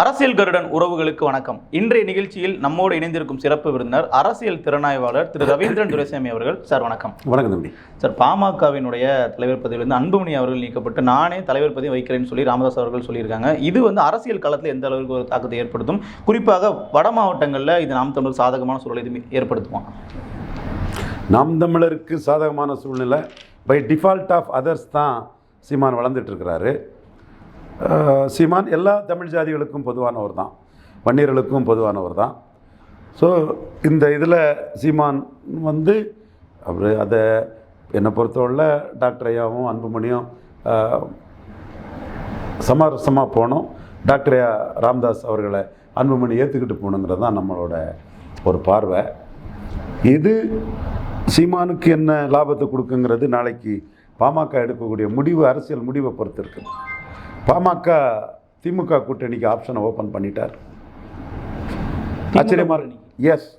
அரசியல் கருடன் உறவுகளுக்கு வணக்கம். இன்றைய நிகழ்ச்சியில் நம்மோடு இணைந்திருக்கும் சிறப்பு விருந்தினர் அரசியல் திறனாய்வாளர் திரு. ரவீந்திரன் துரைசாமி அவர்கள். சார் வணக்கம். வணக்கம் தம்பி. சார் பாமகவினுடைய தலைவர் பதவியிலிருந்து அன்புமணி அவர்கள் நீக்கப்பட்டு நானே தலைவர் பதவி வைக்கிறேன்னு சொல்லி ராமதாஸ் அவர்கள் சொல்லியிருக்காங்க. இது வந்து அரசியல் களத்தில் எந்த அளவுக்கு ஒரு தாக்கத்தை ஏற்படுத்தும்? குறிப்பாக வட மாவட்டங்களில் இது நாம் தமிழர் சாதகமான சூழலை இது ஏற்படுத்துமா? நாம் தமிழருக்கு சாதகமான சூழ்நிலை பை டிஃபால்ட் ஆஃப் அதர்ஸ் தான் சீமான் வளர்ந்துட்டு இருக்கிறாரு. சீமான் எல்லா தமிழ் ஜாதிகளுக்கும் பொதுவானவர் தான். வன்னியர்களுக்கும் பொதுவானவர் தான். ஸோ இந்த இதில் சீமான் வந்து அவர் அதை என்னை பொறுத்தவரை டாக்டர் ஐயாவும் அன்புமணியும் சமரசமாக போனோம் டாக்டர் ஐயா ராம்தாஸ் அவர்களை அன்புமணி ஏற்றுக்கிட்டு போகணுங்கிறது தான் நம்மளோட ஒரு பார்வை. இது சீமானுக்கு என்ன லாபத்தை கொடுக்குங்கிறது நாளைக்கு பாமக எடுக்கக்கூடிய முடிவு அரசியல் முடிவை பொறுத்து இருக்குது பாமக திமுக கூட்டணிக்கு ஆப்ஷனை ஓப்பன் பண்ணிட்டார். ஆச்சரியமா எஸ்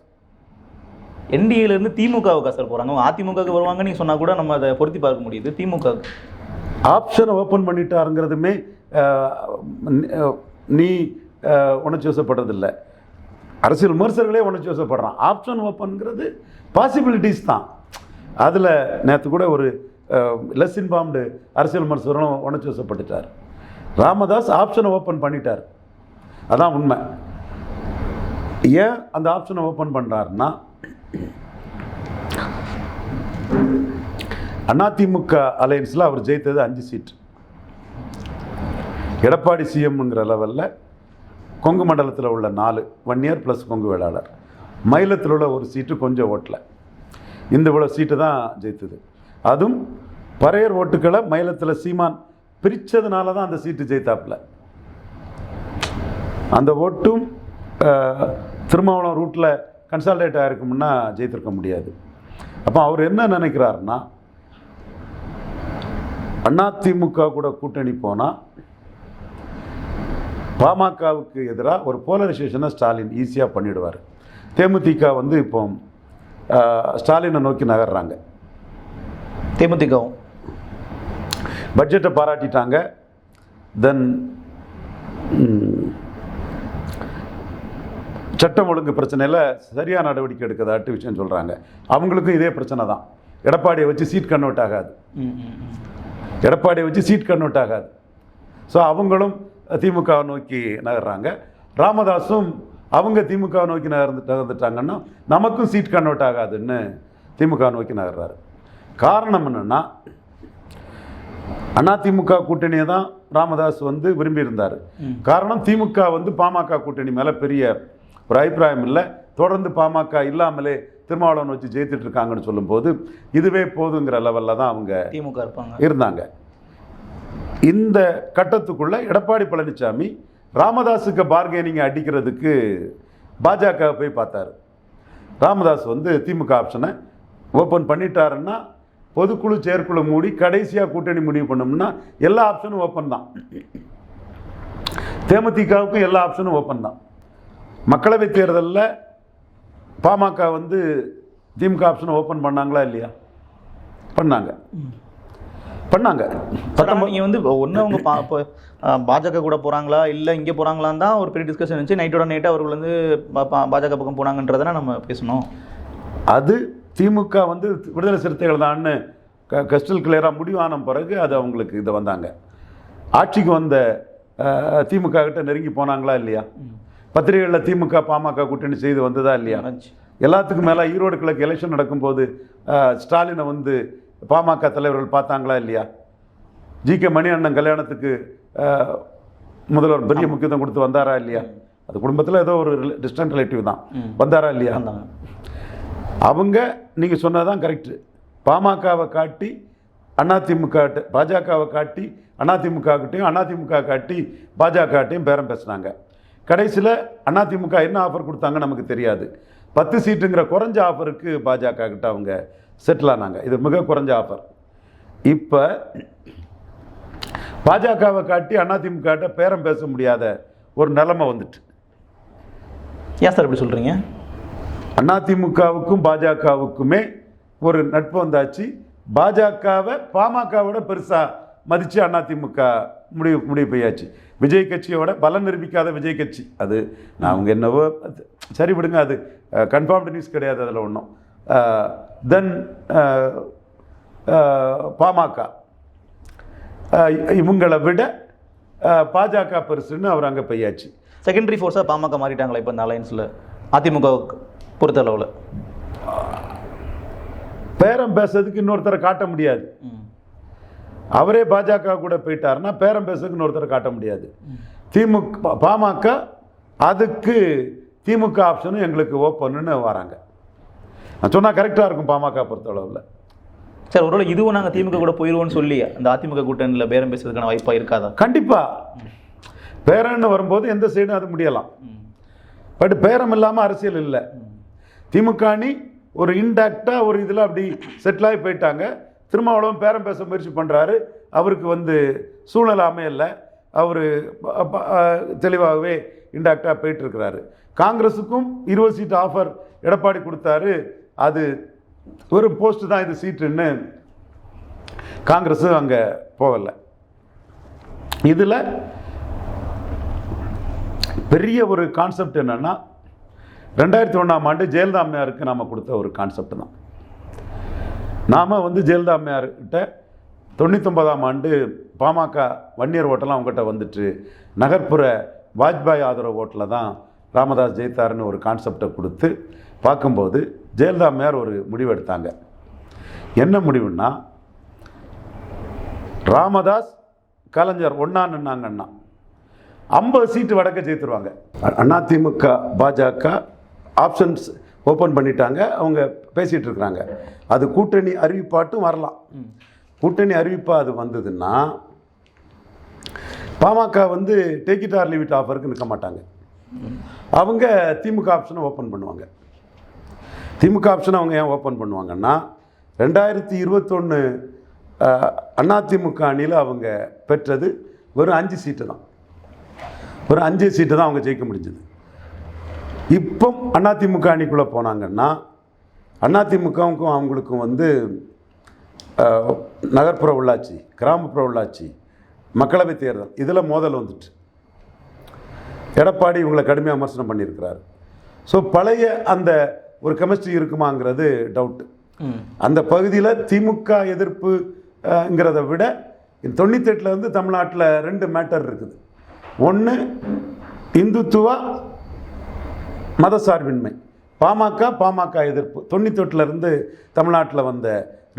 என்டிஏல இருந்து திமுகவுக்கு சார் போறாங்க. அவங்க அதிமுகவுக்கு வருவாங்க நீங்க சொன்னா கூட நம்ம அதை பொருத்தி பார்க்க முடியுது. திமுக ஆப்ஷனை ஓப்பன் பண்ணிட்டாருங்கிறதுமே ந- உணர்ச்சி வசப்படுறதில்ல அரசியல் விமர்சகர்களே உணர்ச்சி வசப்படுறான் ஆப்ஷன் ஓப்பன்ங்கிறது பாசிபிலிட்டிஸ் தான். அதில் நேற்று கூட ஒரு லெஸ் இன்ஃபார்ம்டு அரசியல் விமர்சகரும் உணர்ச்சி வசப்பட்டுட்டார் ராமதாஸ் ஆப்ஷனை ஓப்பன் பண்ணிட்டார். அதான் உண்மை. ஏன் அந்த ஆப்ஷனை ஓப்பன் பண்ணுறாருன்னா அதிமுக அலையன்ஸில் அவர் ஜெயித்தது அஞ்சு சீட் எடப்பாடி சிஎம்ங்கிற லெவலில் கொங்கு மண்டலத்தில் உள்ள நாலு one year plus Kongu Vellalar. மயிலத்தில் உள்ள ஒரு சீட்டு கொஞ்சம் ஓட்டில். இந்த இவ்வளோ சீட்டு தான் ஜெயித்தது. அதுவும் பறையர் ஓட்டுக்களை மயிலத்தில் சீமான் பிரித்ததுனால தான் அந்த சீட்டு ஜெயித்தாப்புல. அந்த ஓட்டும் திருமாவளம் ரூட்டில் கன்சால்டேட் ஆகிருக்கும்னா ஜெயித்திருக்க முடியாது. அப்போ அவர் என்ன நினைக்கிறாருன்னா அதிமுக கூட கூட்டணி போனால் பாமகவுக்கு எதிராக ஒரு போலரைசேஷனை ஸ்டாலின் ஈஸியாக பண்ணிடுவார். தேமுதிக வந்து இப்போ ஸ்டாலினை நோக்கி நகர்றாங்க. தேமுதிகவும். பட்ஜெட்டை பாராட்டிட்டாங்க. தென் சட்டம் ஒழுங்கு பிரச்சனையில் சரியான நடவடிக்கை எடுக்கதாட்டு விஷயம் சொல்கிறாங்க அவங்களுக்கும் இதே பிரச்சனை தான். எடப்பாடியை வச்சு சீட் கன்வெர்ட் ஆகாது. எடப்பாடியை வச்சு சீட் கன்வெர்ட் ஆகாது. ஸோ அவங்களும் திமுக நோக்கி நகர்றாங்க. ராமதாஸும் அவங்க திமுக நோக்கி நகர்ந்து நகர்ந்துட்டாங்கன்னா நமக்கும் சீட் கன்வெர்ட் ஆகாதுன்னு திமுக நோக்கி நகர்றாரு. காரணம் என்னென்னா அதிமுக கூட்டணியை தான் ராமதாஸ் வந்து விரும்பியிருந்தார். காரணம் திமுக வந்து பாமக கூட்டணி மேலே பெரிய ஒரு அபிப்பிராயம் இல்லை. தொடர்ந்து பாமக இல்லாமலே திருமாவளவன் வச்சு ஜெயித்துட்டு இருக்காங்கன்னு சொல்லும்போது இதுவே போதுங்கிற லெவலில் தான் அவங்க திமுக இருப்பாங்க. இருந்தாங்க. இந்த கட்டத்துக்குள்ள எடப்பாடி பழனிசாமி ராமதாஸுக்கு பார்கெனிங் அடிக்கிறதுக்கு பாஜக போய் பார்த்தாரு. ராமதாஸ் வந்து திமுக ஆப்ஷனை ஓப்பன் பண்ணிட்டாருன்னா பொதுக்குழு செயற்குழு மூடி கடைசியாக கூட்டணி முடிவு பண்ணோம்னா எல்லா ஆப்ஷனும் ஓப்பன் தான். தேமுதிகவுக்கும் எல்லா ஆப்ஷனும் ஓப்பன் தான். மக்களவைத் தேர்தலில் பாமக வந்து திமுக ஆப்ஷனை ஓப்பன் பண்ணாங்களா இல்லையா? பண்ணாங்க. பண்ணாங்க. சார், ஆனா நீங்க வந்து ஒண்ணு அவங்க பா- இப்போ, பாஜக கூட போறாங்களா? இல்ல இங்க போறாங்களான்னு தான் ஒரு பெரிய டிஸ்கஷன் இருந்துச்சு. நைட்டோட நைட்டு அவர்கள் வந்து பாஜக பக்கம் போனாங்கன்றதை நம்ம பேசணும். அது திமுக வந்து விடுதலை சிறுத்தைகள் தான்னு க கஸ்டல் கிளியராக முடிவான பிறகு அது அவங்களுக்கு இதை வந்தாங்க. ஆட்சிக்கு வந்த திமுக கிட்ட நெருங்கி போனாங்களா இல்லையா? பத்திரிகைகளில் திமுக பாமக கூட்டணி செய்து வந்ததா இல்லையா. எல்லாத்துக்கும் மேலே ஈரோடு கிழக்கு எலெக்ஷன் நடக்கும்போது ஸ்டாலினை வந்து பாமக தலைவர்கள் பார்த்தாங்களா இல்லையா? ஜி. கே. மணி அண்ணன் கல்யாணத்துக்கு முதல்வர் பெரிய முக்கியத்துவம் கொடுத்து வந்தாரா இல்லையா? அது குடும்பத்தில் ஏதோ ஒரு டிஸ்டன்ட் ரிலேட்டிவ் தான். வந்தாரா இல்லையா? அவங்க நீங்கள் சொன்னதான் கரெக்டு பாமகவை காட்டி அதிமுக பாஜகவை காட்டி அதிமுகக்கிட்டையும் அதிமுக காட்டி பாஜகட்டையும் பேரம் பேசுனாங்க. கடைசியில் அதிமுக என்ன ஆஃபர் கொடுத்தாங்க நமக்கு தெரியாது. பத்து சீட்டுங்கிற குறைஞ்ச ஆஃபருக்கு பாஜக கிட்ட அவங்க செட்டில் ஆனாங்க. இது மிக குறைஞ்ச ஆஃபர் இப்போ பாஜகவை காட்டி அதிமுகட்ட பேரம் பேச முடியாத ஒரு நிலைமை வந்துட்டு. ஏன் சார் இப்படி சொல்கிறீங்க அதிமுகவுக்கும் பாஜகவுக்குமே ஒரு நட்பு வந்தாச்சு. பாஜகவை பாமகவோட பெருசாக மதித்து அதிமுக முடிவு முடிவு பெய்யாச்சு. விஜய் கட்சியோட பலம் நிரூபிக்காத விஜய் கட்சி. அது நான் அவங்க என்னவோ சரி விடுங்க அது கன்ஃபார்ம்டு நியூஸ் கிடையாது அதில் ஒன்றும் தென் பாமக. இவங்களை விட பாஜக பெருசுன்னு அவர் அங்கே பெய்யாச்சு. செகண்டரி ஃபோர்ஸாக பாமக மாறிட்டாங்களா இப்போ இந்த அலையன்ஸில் அதிமுக பொறுத்த அளவில் பேரம் பேசுறதுக்கு இன்னொருத்தரை காட்ட முடியாது. அவரே பாஜக கூட போயிட்டாருன்னா பேரம் பேசுறதுக்கு இன்னொருத்தரை காட்ட முடியாது. திமுக பாமக அதுக்கு திமுக ஆப்ஷனும் எங்களுக்கு ஓப்பன்னு வராங்க. நான் சொன்னால் கரெக்டாக இருக்கும் பாமக பொறுத்தளவில். சார் ஒருவேளை இதுவும் நாங்கள் திமுக கூட போயிடுவோம்னு சொல்லி அந்த அதிமுக கூட்டணியில் பேரம் பேசுறதுக்கான வாய்ப்பாக இருக்காதா? கண்டிப்பாக பேரன்னு வரும்போது எந்த சைடும் அது முடியலாம். பட் பேரம் இல்லாமல் அரசியல் இல்லை. திமுக அணி ஒரு இன்டாக்டாக ஒரு இதில் அப்படி செட்டில் ஆகி போயிட்டாங்க. திருமாவளவன் பேரம் பேச முயற்சி பண்ணுறாரு அவருக்கு வந்து சூழ்நிலை அமையலை. அவர் தெளிவாகவே இன்டாக்டாக போயிட்டுருக்கிறாரு. காங்கிரஸுக்கும் இருபது சீட் ஆஃபர் எடப்பாடி கொடுத்தாரு. அது ஒரு போஸ்ட்டு தான் இது சீட்டுன்னு காங்கிரஸும் அங்கே போகலை. இதில் பெரிய ஒரு கான்செப்ட் என்னன்னா ரெண்டாயிரத்தி ஒன்றாம் ஆண்டு ஜெயலலிதா அம்மையாருக்கு நாம் கொடுத்த ஒரு கான்செப்ட் தான். நாம் வந்து ஜெயலலிதா அம்மையார்கிட்ட தொண்ணூத்தொன்பதாம் ஆண்டு பாமக வன்னியர் ஓட்டெல்லாம் அவங்ககிட்ட வந்துட்டு நகர்ப்புற வாஜ்பாய் ஆதரவு ஓட்டில் தான் ராமதாஸ் ஜெயித்தாருன்னு ஒரு கான்செப்டை கொடுத்து பார்க்கும்போது ஜெயலலிதா அம்மையார் ஒரு முடிவு எடுத்தாங்க. என்ன முடிவுன்னா ராமதாஸ் கலைஞர் ஒன்றா நின்னாங்கன்னா ஐம்பது சீட்டு வடக்க ஜெயித்துருவாங்க. அதிமுக பாஜக ஆப்ஷன்ஸ் ஓப்பன் பண்ணிட்டாங்க. அவங்க பேசிகிட்டு இருக்கிறாங்க. அது கூட்டணி அறிவிப்பாட்டும் வரலாம். கூட்டணி அறிவிப்பாக அது வந்ததுன்னா பாமக வந்து டேக் இட் ஆர் லிமிட் ஆஃபருக்கு நிற்க மாட்டாங்க. அவங்க திமுக ஆப்ஷனை ஓப்பன் பண்ணுவாங்க. திமுக ஆப்ஷனை அவங்க ஏன் ஓப்பன் பண்ணுவாங்கன்னா ரெண்டாயிரத்தி இருபத்தொன்று அதிமுக அணியில் அவங்க பெற்றது வெறும் அஞ்சு சீட்டு தான். ஒரு அஞ்சு சீட்டு தான் அவங்க ஜெயிக்க முடிஞ்சது. இப்போ அதிமுக அணிக்குள்ளே போனாங்கன்னா அதிமுகவுக்கும் அவங்களுக்கும் வந்து நகர்ப்புற உள்ளாட்சி கிராமப்புற உள்ளாட்சி மக்களவை தேர்தல் இதில் மோதல் வந்துட்டு. எடப்பாடி இவங்களை கடுமையாக விமர்சனம் பண்ணியிருக்கிறாரு. ஸோ பழைய அந்த ஒரு கெமிஸ்ட்ரி இருக்குமாங்கிறது டவுட்டு அந்த பகுதியில் திமுக எதிர்ப்புங்கிறத விட தொண்ணூத்தெட்டில் வந்து தமிழ்நாட்டில் ரெண்டு மேட்டர் இருக்குது. ஒன்று இந்துத்துவா மதசார்பின்மை. பாமக பாமக எதிர்ப்பு. தொண்ணூத்தெட்டுலேருந்து தமிழ்நாட்டில் வந்த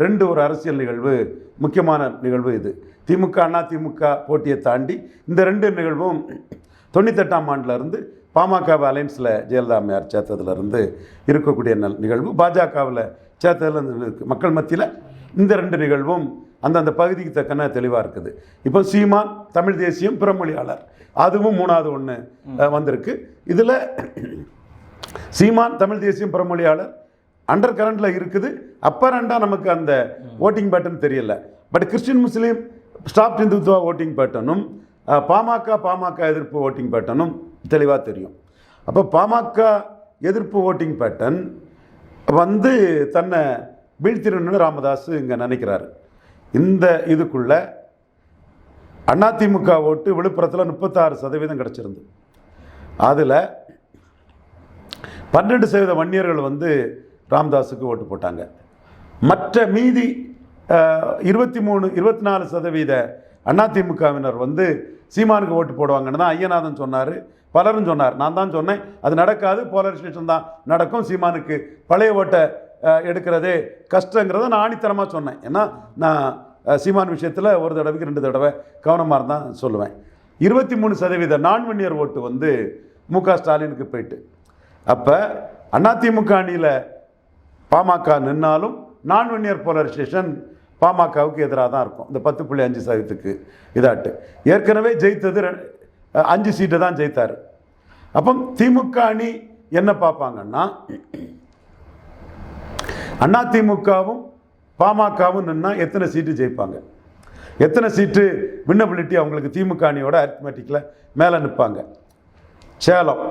ரெண்டு ஒரு அரசியல் நிகழ்வு முக்கியமான நிகழ்வு இது. திமுக அண்ணா திமுக போட்டியை தாண்டி இந்த ரெண்டு நிகழ்வும் தொண்ணூத்தெட்டாம் ஆண்டுல இருந்து பாமக அலைன்ஸில் ஜெயலலிதா அம்மையார் சேர்த்ததுலேருந்து இருக்கக்கூடிய நல் நிகழ்வு. பாஜகவில் சேர்த்ததுலேருந்து இருக்கு. மக்கள் மத்தியில் இந்த ரெண்டு நிகழ்வும் அந்தந்த பகுதிக்கு தக்கன தெளிவாக இருக்குது. இப்போ சீமான் தமிழ் தேசியம் பிறமொழியாளர். அதுவும் மூணாவது ஒன்று வந்திருக்கு. இதில் சீமான் தமிழ் தேசியம் பிறமொழியாளர். அண்டர் கரண்டில் இருக்குது. அப்பரண்டாக நமக்கு அந்த ஓட்டிங் பேட்டர்ன் தெரியல. But Christian Muslim stop Hindutva voting பேட்டர்னும் PMK PMK எதிர்ப்பு ஓட்டிங் பேட்டர்னும் தெளிவாக தெரியும். அப்போ பாமக எதிர்ப்பு ஓட்டிங் பேட்டர்ன் வந்து தன்னை வீழ்த்திடணும்னு ராமதாஸ் இங்கே நினைக்கிறாரு. இந்த இதுக்குள்ள அதிமுக ஓட்டு விழுப்புரத்தில் முப்பத்தாறு சதவீதம் கிடச்சிருந்து அதில் பன்னெண்டு சதவீத வன்னியர்கள் வந்து ராம்தாஸுக்கு ஓட்டு போட்டாங்க. மற்ற மீதி இருபத்தி மூணு இருபத்தி நாலு சதவீத அதிமுகவினர் வந்து சீமானுக்கு ஓட்டு போடுவாங்கன்னு தான் ஐயநாதன் சொன்னார். பலரும் சொன்னார். நான் தான் சொன்னேன். அது நடக்காது. போலரைசேஷன் தான் நடக்கும். சீமானுக்கு பழைய ஓட்டை எடுக்கிறதே கஷ்டங்கிறத நான் ஆணித்தரமாக சொன்னேன். ஏன்னா நான் சீமான் விஷயத்தில் ஒரு தடவைக்கு ரெண்டு தடவை கவனமாக இருந்தால் சொல்லுவேன். இருபத்தி மூணு சதவீத நான் வன்னியர் ஓட்டு வந்து மு க ஸ்டாலினுக்கு போயிட்டு. அப்போ அதிமுக அணியில் பாமக நின்னாலும் நான் வன்னியர் போலரைசேஷன் பாமகவுக்கு எதிராக தான் இருக்கும். இந்த பத்து புள்ளி அஞ்சு சதவீதத்துக்கு இதாட்டு. ஏற்கனவே ஜெயித்தது அஞ்சு சீட்டை தான் ஜெயித்தார். அப்போ திமுக அணி என்ன பார்ப்பாங்கன்னா அதிமுகவும் பாமகவும் நின்னா எத்தனை சீட்டு ஜெயிப்பாங்க? எத்தனை சீட்டு வின்னபிலிட்டி அவங்களுக்கு திமுக அணியோட அரித்மெட்டிக்கில் மேலே நிற்பாங்க சேலம்.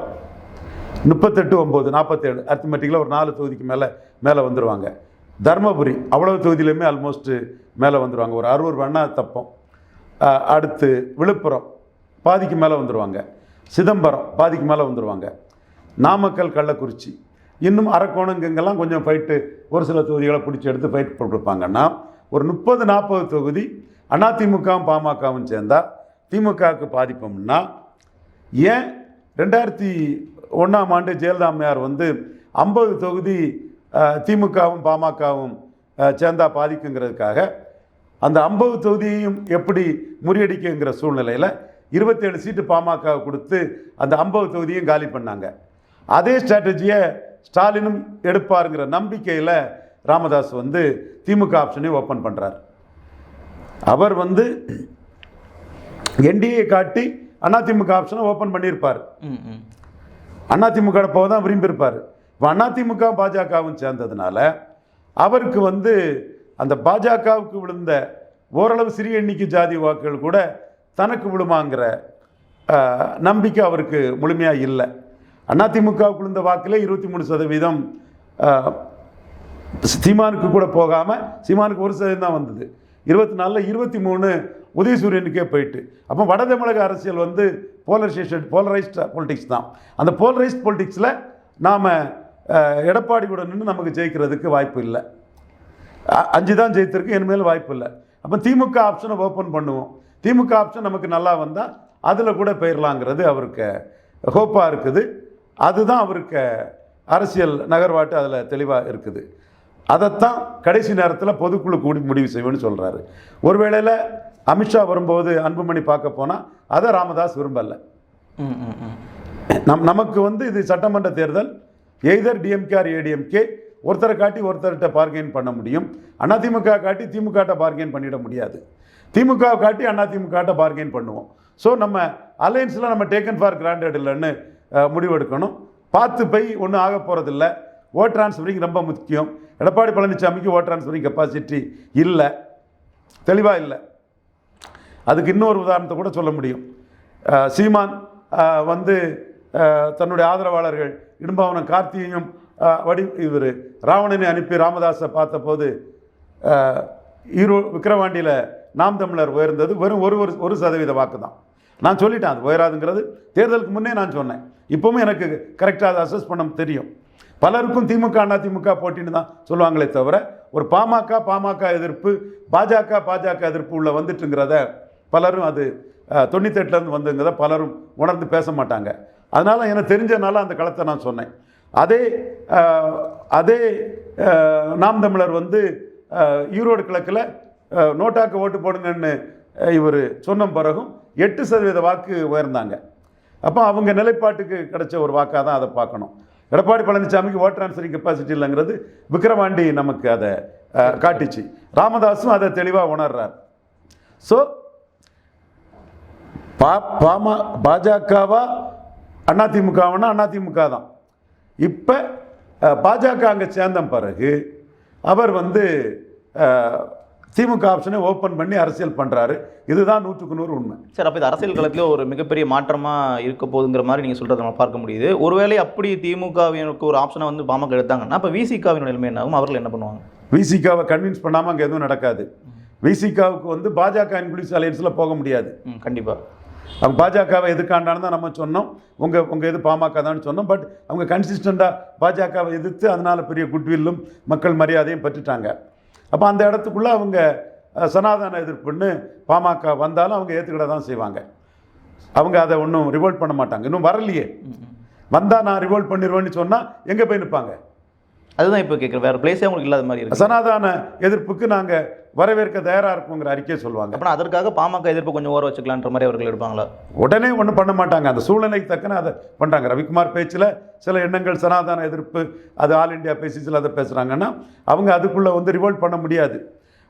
முப்பத்தெட்டு ஒம்பது நாற்பத்தேழு அர்த்தமெட்டிக்கில் ஒரு நாலு தொகுதிக்கு மேலே மேலே வந்துடுவாங்க தர்மபுரி அவ்வளவு தொகுதியிலையுமே ஆல்மோஸ்ட்டு மேலே வந்துடுவாங்க ஒரு அறுபது வேணா தப்போம். அடுத்து விழுப்புரம் பாதிக்கு மேலே வந்துடுவாங்க சிதம்பரம் பாதிக்கு மேலே வந்துடுவாங்க நாமக்கல் கள்ளக்குறிச்சி. இன்னும் அரக்கோணங்கெல்லாம் கொஞ்சம் ஃபைட்டு ஒரு சில தொகுதிகளை பிடிச்சி எடுத்து ஃபைட் போட்டுருப்பாங்கன்னா ஒரு முப்பது நாற்பது தொகுதி அதிமுகவும் பாமகவும் சேர்ந்தால் திமுகவுக்கு பாதிப்போம்னா ஏன் ரெண்டாயிரத்தி ஒன்றாம் ஆண்டு ஜெயலலிதா வந்து ஐம்பது தொகுதி திமுகவும் பாமகவும் சேர்ந்தா பாதிக்குங்கிறதுக்காக அந்த ஐம்பது தொகுதியையும் எப்படி முறியடிக்குங்கிற சூழ்நிலையில் இருபத்தேழு சீட்டு பாமக கொடுத்து அந்த ஐம்பது தொகுதியும் காலி பண்ணாங்க. அதே ஸ்ட்ராட்டஜியை ஸ்டாலினும் எடுப்பாருங்கிற நம்பிக்கையில் ராமதாஸ் வந்து திமுக ஆப்ஷனை ஓப்பன் பண்ணுறார் அவர் வந்து என்டிஏ காட்டி அதிமுக ஆப்ஷனை ஓப்பன் பண்ணியிருப்பார். ம் ம். அதிமுக போக தான் விரும்பியிருப்பார். இப்போ அதிமுக பாஜகவும் சேர்ந்ததுனால அவருக்கு வந்து அந்த பாஜகவுக்கு விழுந்த ஓரளவு சிறிய எண்ணிக்கை ஜாதி வாக்குகள் கூட தனக்கு விழுமாங்கிற நம்பிக்கை அவருக்கு முழுமையாக இல்லை. அதிமுகவுக்கு விழுந்த வாக்கில் இருபத்தி மூணு சதவீதம் சீமானுக்கு கூட போகாமல் சீமானுக்கு ஒரு சதவீதம் தான் வந்தது. இருபத்தி நாலில் இருபத்தி மூணு உதயசூரியனுக்கே போயிட்டு. அப்போ வட தமிழக அரசியல் வந்து போலரைசேஷன் போலரைஸ்ட் பொலிட்டிக்ஸ் தான். அந்த போலரைஸ்ட் பொலிட்டிக்ஸில் நாம் எடப்பாடி கூட நின்று நமக்கு ஜெயிக்கிறதுக்கு வாய்ப்பு இல்லை. அஞ்சு தான் ஜெயித்திருக்கு இனிமேல் வாய்ப்பு இல்லை. அப்போ திமுக ஆப்ஷனை ஓப்பன் பண்ணுவோம். திமுக ஆப்ஷன் நமக்கு நல்லா வந்தால் அதில் கூட போயிடலாங்கிறது அவருக்கு ஹோப்பாக இருக்குது. அதுதான் அவருக்கு அரசியல் நகர்வாட்டு அதில் தெளிவாக இருக்குது. அதைத்தான் கடைசி நேரத்தில் பொதுக்குழு கூடி முடிவு செய்வேன்னு சொல்கிறாரு ஒருவேளையில் அமித்ஷா வரும்போது அன்புமணி பார்க்க போனால் அதை ராமதாஸ் விரும்பலை. நம் நமக்கு வந்து இது சட்டமன்ற தேர்தல் எய்தர் டிஎம்கே ஆர் ஏடிஎம்கே ஒருத்தரை காட்டி ஒருத்தர்கிட்ட பார்கெயின் பண்ண முடியும். அதிமுக காட்டி திமுகட்ட பார்கெயின் பண்ணிட முடியாது. திமுக காட்டி அதிமுகட்ட பார்கெயின் பண்ணுவோம். ஸோ நம்ம அலையன்ஸில் நம்ம டேக்கன் ஃபார் கிராண்டட் இல்லைன்னு முடிவெடுக்கணும். பார்த்து போய் ஒன்றும் ஆக போகிறதில்ல ஓட் டிரான்ஸ்ஃபரிங் ரொம்ப முக்கியம். எடப்பாடி பழனிசாமிக்கு ஓட் ட்ரான்ஸ்ஃபரிங் கெப்பாசிட்டி இல்லை. தெளிவாக இல்லை. அதுக்கு இன்னொரு உதாரணத்தை கூட சொல்ல முடியும். சீமான் வந்து தன்னுடைய ஆதரவாளர்கள் இடும்பாவனம் கார்த்தியையும் வடி இவர் ராவணனை அனுப்பி ராமதாஸை பார்த்தபோது அஹ் ஈரோ விக்கிரவாண்டியில் நாம் தமிழர் உயர்ந்தது வெறும் ஒரு ஒரு ஒரு சதவீத வாக்கு தான் நான் சொல்லிட்டேன் அது உயராதுங்கிறது. தேர்தலுக்கு முன்னே நான் சொன்னேன். இப்போவும் எனக்கு கரெக்டாக அதை அசஸ் பண்ண தெரியும். பலருக்கும் திமுக அண்ணா திமுக போட்டின்னு தான் சொல்லுவாங்களே தவிர ஒரு பாமக பாமக எதிர்ப்பு பாஜக பாஜக எதிர்ப்பு உள்ள வந்துட்டுங்கிறத பலரும் அது தொண்ணூத்தெட்டுலேருந்து வந்துங்கிறத பலரும் உணர்ந்து பேச மாட்டாங்க. அதனால் எனக்கு தெரிஞ்சனால அந்த களத்தை நான் சொன்னேன். அதே அதே நாம் தமிழர் வந்து ஈரோடு கிழக்கில் நோட்டாக்கு ஓட்டு போடுங்கன்னு இவர் சொன்ன பிறகும் எட்டு சதவீத வாக்கு உயர்ந்தாங்க. அப்போ அவங்க நிலைப்பாட்டுக்கு கிடைச்ச ஒரு வாக்காக தான் அதை பார்க்கணும். எடப்பாடி பழனிசாமிக்கு ஓட் ட்ரான்ஸ்ஃபரிங் கெப்பாசிட்டி இல்லைங்கிறது விக்ரவாண்டி நமக்கு அதை காட்டிச்சு. ராமதாஸும் அதை தெளிவாக உணர்றார். ஸோ பா பாமா பாஜகவா அண்ணா அதிமுக தான். இப்போ பாஜக அங்கே சேர்ந்த பிறகு அவர் வந்து திமுக ஆப்ஷனை ஓப்பன் பண்ணி அரசியல் பண்ணுறாரு இதுதான் நூற்றுக்கு நூறு உண்மை. சார் அப்போ இது அரசியல் களத்திலே ஒரு மிகப்பெரிய மாற்றமாக இருக்க போகுதுங்கிற மாதிரி நீங்கள் சொல்கிறத நம்ம பார்க்க முடியுது. ஒருவேளை அப்படி திமுகவினுக்கு ஒரு ஆப்ஷனை வந்து பாமக எடுத்தாங்கன்னா அப்போ விசிகாவின் நிலைமை என்ன ஆகும்? அவர்கள் என்ன பண்ணுவாங்க? விசிகாவை கன்வின்ஸ் பண்ணாமல் அங்கே எதுவும் நடக்காது. விசிகாவுக்கு வந்து பாஜக இன்க்ளூஸ் அலையன்ஸில் போக முடியாது. கண்டிப்பாக அவங்க பாஜகவை எதுக்காண்டான்னு தான் நம்ம சொன்னோம். உங்கள் உங்கள் எது பாமக தான் சொன்னோம். பட் அவங்க கன்சிஸ்டண்ட்டாக பாஜகவை எதிர்த்து அதனால் பெரிய குட்வில்லும் மக்கள் மரியாதையும் பெற்றுட்டாங்க. அப்போ அந்த இடத்துக்குள்ளே அவங்க சனாதன எதிர்ப்புன்னு பாமக வந்தாலும் அவங்க ஏற்றுக்கிட தான் செய்வாங்க. அவங்க அதை ஒன்றும் ரிவோல்ட் பண்ண மாட்டாங்க. இன்னும் வரலையே. வந்தால் நான் ரிவோல்ட் பண்ணிடுவேன்னு சொன்னால் எங்கே போய் நிற்பாங்க அதுதான் இப்போ கேட்குறேன் வேறு பிளேஸே உங்களுக்கு இல்லாத மாதிரி இருக்கு. சனாதன எதிர்ப்புக்கு நாங்கள் வரவேற்க தயாராக இருக்கோங்கிற அறிக்கையை சொல்லுவாங்க. அப்போ அதற்காக பாமக எதிர்ப்பு கொஞ்சம் ஓர வச்சுக்கலான்ற மாதிரி அவர்கள் எடுப்பாங்களா உடனே ஒன்றும் பண்ண மாட்டாங்க. அந்த சூழ்நிலைக்கு தக்கன அதை பண்ணுறாங்க ரவிக்குமார் பேச்சில் சில எண்ணங்கள் சனாதன எதிர்ப்பு அது ஆல் இந்தியா பேசிஸில் அதை பேசுகிறாங்கன்னா அவங்க அதுக்குள்ளே வந்து ரிவோல்ட் பண்ண முடியாது.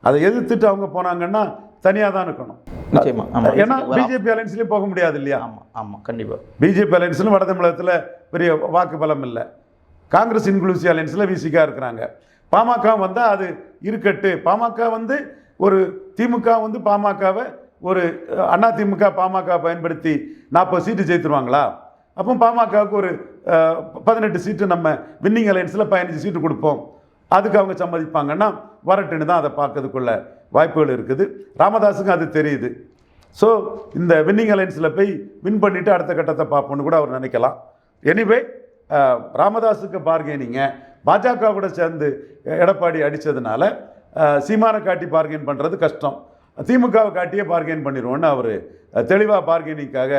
அதை எதிர்த்துட்டு அவங்க போனாங்கன்னா தனியாக தான் இருக்கணும். நிச்சயமா. ஆமா. ஏன்னா பிஜேபி அலைன்ஸ்லேயும் போக முடியாது இல்லையா? ஆமா ஆமா. கண்டிப்பா. பிஜேபி அலைன்ஸ்னு வட தமிழகத்தில் பெரிய வாக்கு பலம் இல்லை. காங்கிரஸ் இன்க்ளூசிவ் அலையன்ஸில் விசிகா இருக்கிறாங்க. பாமக வந்தால் அது இருக்கட்டு. பாமக வந்து ஒரு திமுக வந்து பாமகவை ஒரு அண்ணா திமுக பாமக பயன்படுத்தி நாற்பது சீட்டு ஜெயித்துருவாங்களா? அப்போ பாமகவுக்கு ஒரு பதினெட்டு சீட்டு நம்ம வின்னிங் அலையன்ஸில் பதினஞ்சு சீட்டு கொடுப்போம். அதுக்கு அவங்க சம்மதிப்பாங்கன்னா வரட்டுன்னு தான் அதை பார்க்கறதுக்குள்ள வாய்ப்புகள் இருக்குது. ராமதாஸுக்கும் அது தெரியுது. ஸோ இந்த வின்னிங் அலையன்ஸில் போய் வின் பண்ணிவிட்டு அடுத்த கட்டத்தை பார்ப்போன்னு கூட அவர் நினைக்கலாம். எனிவே ராமதாஸுக்கு பார்கெனிங்க பாஜக கூட சேர்ந்து எடப்பாடி அடித்ததுனால சீமானை காட்டி பார்கெயின் பண்ணுறது கஷ்டம். திமுகவை காட்டியே பார்கெயின் பண்ணிடுவோன்னு அவர் தெளிவாக பார்கெனிங்காக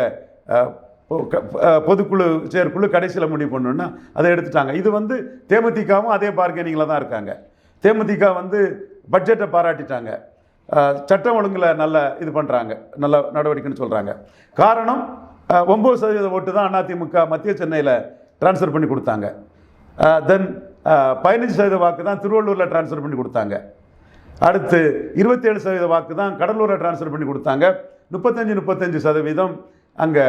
பொதுக்குழு செயற்குழு கடைசியில் முடிவு பண்ணணுன்னா அதை எடுத்துட்டாங்க. இது வந்து தேமுதிகவும் அதே பார்கெனிங்கில் தான் இருக்காங்க. தேமுதிக வந்து பட்ஜெட்டை பாராட்டிட்டாங்க. சட்டம் ஒழுங்கில் நல்ல இது பண்ணுறாங்க நல்ல நடவடிக்கைன்னு சொல்கிறாங்க காரணம் ஒம்பது சதவீத ஓட்டு தான் அதிமுக மத்திய சென்னையில் ட்ரான்ஸ்ஃபர் பண்ணி கொடுத்தாங்க. தென் பதினஞ்சு சதவீத வாக்கு தான் திருவள்ளூரில் ட்ரான்ஸ்ஃபர் பண்ணி கொடுத்தாங்க. அடுத்து இருபத்தேழு சதவீத வாக்கு தான் கடலூரில் ட்ரான்ஸ்ஃபர் பண்ணி கொடுத்தாங்க. முப்பத்தஞ்சு முப்பத்தஞ்சு சதவீதம் அங்கே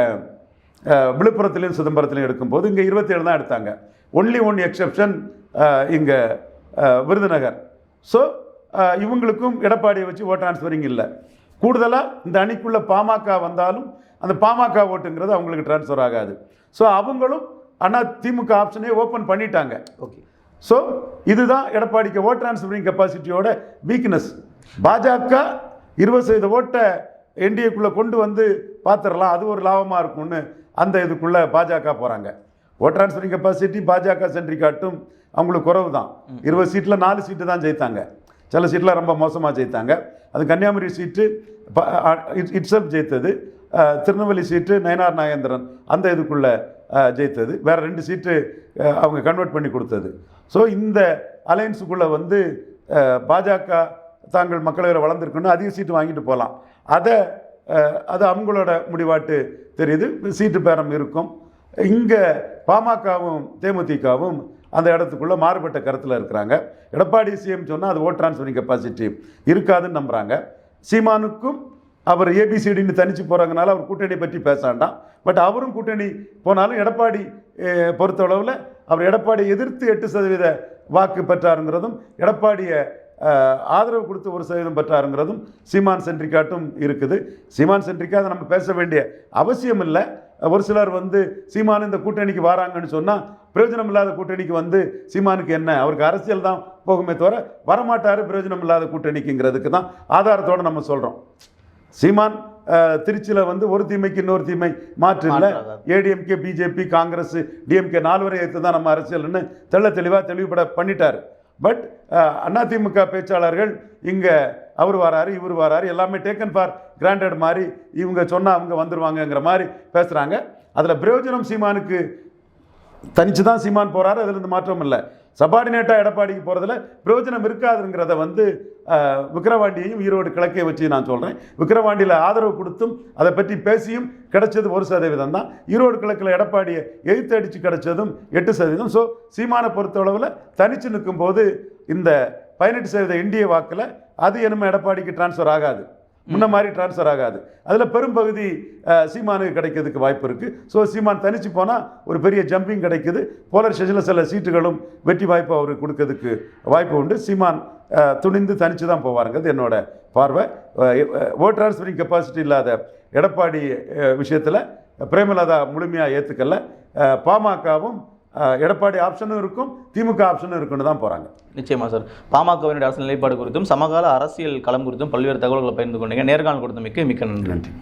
விழுப்புரத்துலேயும் சிதம்பரத்துலையும் எடுக்கும்போது இங்கே இருபத்தேழு தான் எடுத்தாங்க. ஒன்லி ஒன் எக்ஸப்ஷன் இங்கே விருதுநகர். ஸோ இவங்களுக்கும் எடப்பாடியை வச்சு ஓட் ட்ரான்ஸ்ஃபரிங் இல்லை. கூடுதலாக இந்த அணிக்குள்ளே பாமக வந்தாலும் அந்த பாமக ஓட்டுங்கிறது அவங்களுக்கு ட்ரான்ஸ்ஃபர் ஆகாது. ஸோ அவங்களும் அண்ணா திமுக ஆப்ஷனே ஓப்பன் பண்ணிட்டாங்க. ஓகே ஸோ இதுதான் எடப்பாடிக்கு ஓட் டிரான்ஸ்ஃபரிங் கெப்பாசிட்டியோட வீக்னஸ் பாஜக இருபது சதவீத ஓட்டை என்டிஏக்குள்ளே கொண்டு வந்து பார்த்துடலாம் அது ஒரு லாபமாக இருக்கும்னு அந்த இதுக்குள்ளே பாஜக போகிறாங்க ஓட் டிரான்ஸ்ஃபரிங் கெப்பாசிட்டி பாஜக சென்ட்ரிக்காட்டும் அவங்களுக்கு குறவு தான் இருபது சீட்டில் நாலு சீட்டு தான் ஜெயித்தாங்க. சில சீட்டில் ரொம்ப மோசமாக ஜெயித்தாங்க. அது கன்னியாகுமரி சீட்டு இட்ஸெல்ஃப் ஜெயித்தது. அஹ், திருநெல்வேலி சீட்டு நயனார் நாகேந்திரன் அந்த இதுக்குள்ளே ஜெயித்தது. வேற ரெண்டு சீட்டு அவங்க கன்வெர்ட் பண்ணி கொடுத்தது. ஸோ இந்த அலையன்ஸுக்குள்ளே வந்து பாஜக தாங்கள் மக்களவையில் வளர்ந்துருக்குன்னு அதிக சீட்டு வாங்கிட்டு போகலாம் அதை அது அவங்களோட முடிவாட்டு தெரியுது. சீட்டு பேரம் இருக்கும். இங்கே பாமகவும் தேமுதிகவும் அந்த இடத்துக்குள்ளே மாறுபட்ட கருத்தில் இருக்கிறாங்க. எடப்பாடி சிஎம் சொன்னால் அது ஓட் டிரான்ஸ்ஃபரிங் கெப்பாசிட்டி இருக்காதுன்னு நம்புகிறாங்க சீமானுக்கும் அவர் ஏபிசிடின்னு தனித்து போகிறாங்கனால அவர் கூட்டணி பற்றி பேச வேண்டாம். பட் அவரும் கூட்டணி போனாலும் எடப்பாடி பொறுத்தளவில் அவர் எடப்பாடி எதிர்த்து எட்டு சதவீத வாக்கு பெற்றாருங்கிறதும் எடப்பாடியை ஆதரவு கொடுத்து ஒரு சதவீதம் பெற்றாருங்கிறதும் சீமான் சென்ட்ரிக்காட்டும் இருக்குது. சீமான் சென்ட்ரிக்கா அதை நம்ம பேச வேண்டிய அவசியம் இல்லை. ஒரு சிலர் வந்து சீமான் இந்த கூட்டணிக்கு வராங்கன்னு சொன்னால் பிரயோஜனம் இல்லாத கூட்டணிக்கு வந்து சீமானுக்கு என்ன? அவருக்கு அரசியல் தான் போகுமே தவிர வரமாட்டார் பிரயோஜனம் இல்லாத கூட்டணிக்குங்கிறதுக்கு தான் ஆதாரத்தோடு நம்ம சொல்கிறோம் சீமான் திருச்சியில் வந்து ஒரு தீமைக்கு இன்னொரு தீமை மாற்று இல்லை. ஏடிஎம்கே பிஜேபி காங்கிரஸ் டிஎம்கே நாலு வரை எடுத்து தான் நம்ம அரசியல்னு தெள்ள தெளிவாக தெளிவுபட பண்ணிட்டார். பட் அதிமுக பேச்சாளர்கள் இங்கே அவர் வராரு இவர் வராரு எல்லாமே டேக்கன் ஃபார் கிராண்டட் மாதிரி இவங்க சொன்னால் அவங்க வந்துருவாங்கங்கிற மாதிரி பேசுகிறாங்க அதில் பிரயோஜனம் சீமானுக்கு தனிச்சு தான் சீமான் போறாரு அதுல இருந்து மாற்றம் இல்லை சபார்டினேட்டாக எடப்பாடிக்கு போகிறதுல பிரயோஜனம் இருக்காதுங்கிறத வந்து விக்கிரவாண்டியையும் ஈரோடு கிழக்கை வச்சு நான் சொல்கிறேன் விக்கிரவாண்டியில் ஆதரவு கொடுத்தும் அதை பற்றி பேசியும் கிடைச்சது ஒரு சதவீதம் தான். ஈரோடு கிழக்கில் எடப்பாடியை எதிர்த்து அடித்து கிடைச்சதும் எட்டு சதவீதம். ஸோ சீமானை பொறுத்தளவில் தனித்து நிற்கும்போது இந்த பதினெட்டு சதவீத இந்திய வாக்கில் அது என்னமோ எடப்பாடிக்கு டிரான்ஸ்ஃபர் ஆகாது. முன்ன மாதிரி டிரான்ஸ்ஃபர் ஆகாது. அதில் பெரும்பகுதி சீமானுக்கு கிடைக்கிறதுக்கு வாய்ப்பு இருக்குது ஸோ சீமான் தனிச்சு போனால் ஒரு பெரிய ஜம்பிங் கிடைக்குது. போலரைசேஷனில் சில சீட்டுகளும் வெற்றி வாய்ப்பு அவருக்கு கொடுக்கறதுக்கு வாய்ப்பு உண்டு. சீமான் துணிந்து தனிச்சு தான் போவாருங்கிறது என்னோட பார்வை. ஓட் டிரான்ஸ்ஃபரிங் கெப்பாசிட்டி இல்லாத எடப்பாடி விஷயத்தில் பிரேமலதா முழுமையாக ஏற்றுக்கல பாமகவும் எடப்பாடி ஆப்ஷனும் இருக்கும் திமுக ஆப்ஷனும் இருக்குன்னு தான் போகிறாங்க நிச்சயமா சார். பாமகவினுடைய அரசியல் நிலைப்பாடு குறித்தும் சமகால அரசியல் களம் குறித்தும் பல்வேறு தகவல்களை பகிர்ந்து கொண்டீங்க. நேர்காணல் கொடுத்தமைக்கு மிக்க நன்றி. நன்றி.